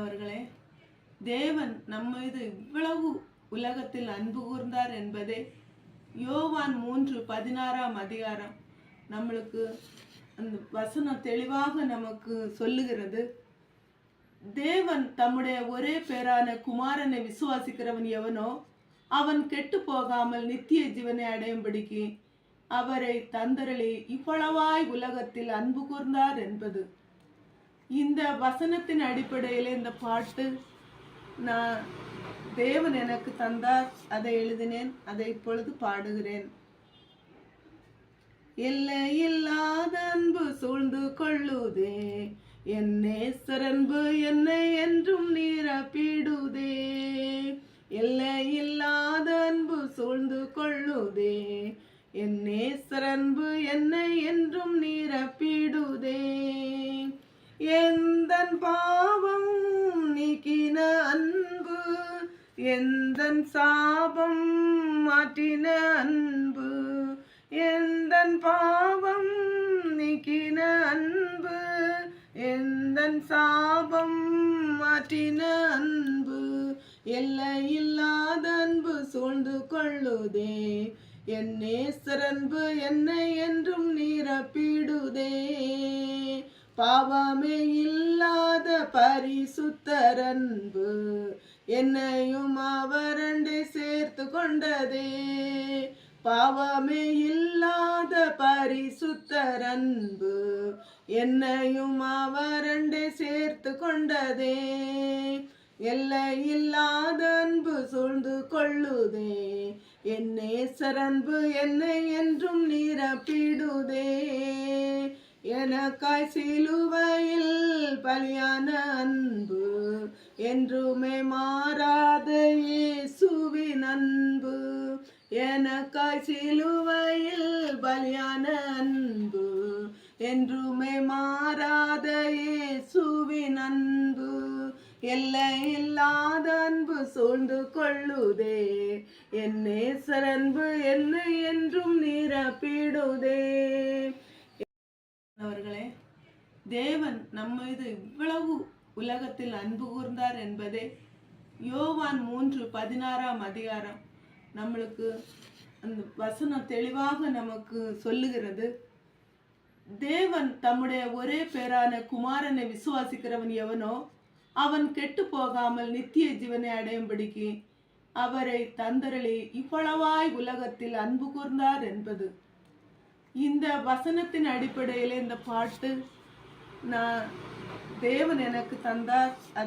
அவர்களே தேவன் நம்ம மீது இவ்வளவு உலகத்தில் அன்பு கூர்ந்தார் என்பதே யோவான் மூன்று பதினாறாம் அதிகாரம் நம்மளுக்கு அந்த வசனம் தெளிவாக நமக்கு சொல்லுகிறது. தேவன் தம்முடைய ஒரே பேரான குமாரனை விசுவாசிக்கிறவன் எவனோ அவன் கெட்டு போகாமல் நித்திய ஜீவனை அடையும்படிக்கு அவரை தந்தரளி இவ்வளவாய் உலகத்தில் அன்பு கூர்ந்தார் என்பது. இந்த வசனத்தின் அடிப்படையில் இந்த பாட்டு நான் தேவன் எனக்கு தந்தார் அதை எழுதினேன் அதை இப்பொழுது பாடுகிறேன். எல்லையில்லாத அன்பு சூழ்ந்து கொள்ளுதே என் நேசரன்பு என்னை என்றும் நீரப்பிடுதே. எல்லையில்லாத அன்பு சூழ்ந்து கொள்ளுதே என் நேசரன்பு என்னை என்றும் நீரப்பிடுதே. எந்தன் பாவம் நீக்கின அன்பு எந்தன் சாபம் மாற்றின அன்பு எந்தன் பாவம் நீக்கின அன்பு எந்தன் சாபம் மாற்றின அன்பு. எல்லையில்லாத அன்பு சூழ்ந்து கொள்ளுதே என் நேசரன்பு என்னை என்றும் நிரப்பிடுதே. பாவமே இல்லை பரிசுத்தரன்பு. என்னையும் அவரண்டை சேர்த்து கொண்டதே. பாவமே இல்லாத பரிசுத்தரன்பு. என்னையும் அவரண்டை சேர்த்து கொண்டதே. எல்லையில்லாத அன்பு சூழ்ந்து கொள்ளுதே. என் நேசரன்பு என்னை என்றும் நீரப்பிடுதே. எனக்காய் சிலுவையில் பலியான அன்பு என்றுமே மாறாத இயேசுவின் அன்பு. எனக்காய் சிலுவையில் பலியான அன்பு என்றுமே மாறாத இயேசுவின் அன்பு. எல்லையில்லாத அன்பு சூழ்ந்து கொள்ளுதே என் நேசரன்பு என்ன என்றும் நிரப்பிடுதே. அவர்களே தேவன் நம்ம இது இவ்வளவு உலகத்தில் அன்பு கூர்ந்தார் என்பதே யோவான் மூன்று பதினாறாம் அதிகாரம். நம்மளுக்கு அந்த வசனம் தெளிவாக நமக்கு சொல்லுகிறது. தேவன் தம்முடைய ஒரே பேரான குமாரனை விசுவாசிக்கிறவன் எவனோ அவன் கெட்டு போகாமல் நித்திய ஜீவனை அடையும்படிக்கு அவரை தந்தரளி இவ்வளவாய் உலகத்தில் அன்பு கூர்ந்தார் என்பது. இந்த வசனத்தின் அடிப்படையில் இந்த பாட்டு நான் தேவன் எனக்கு தந்தார்.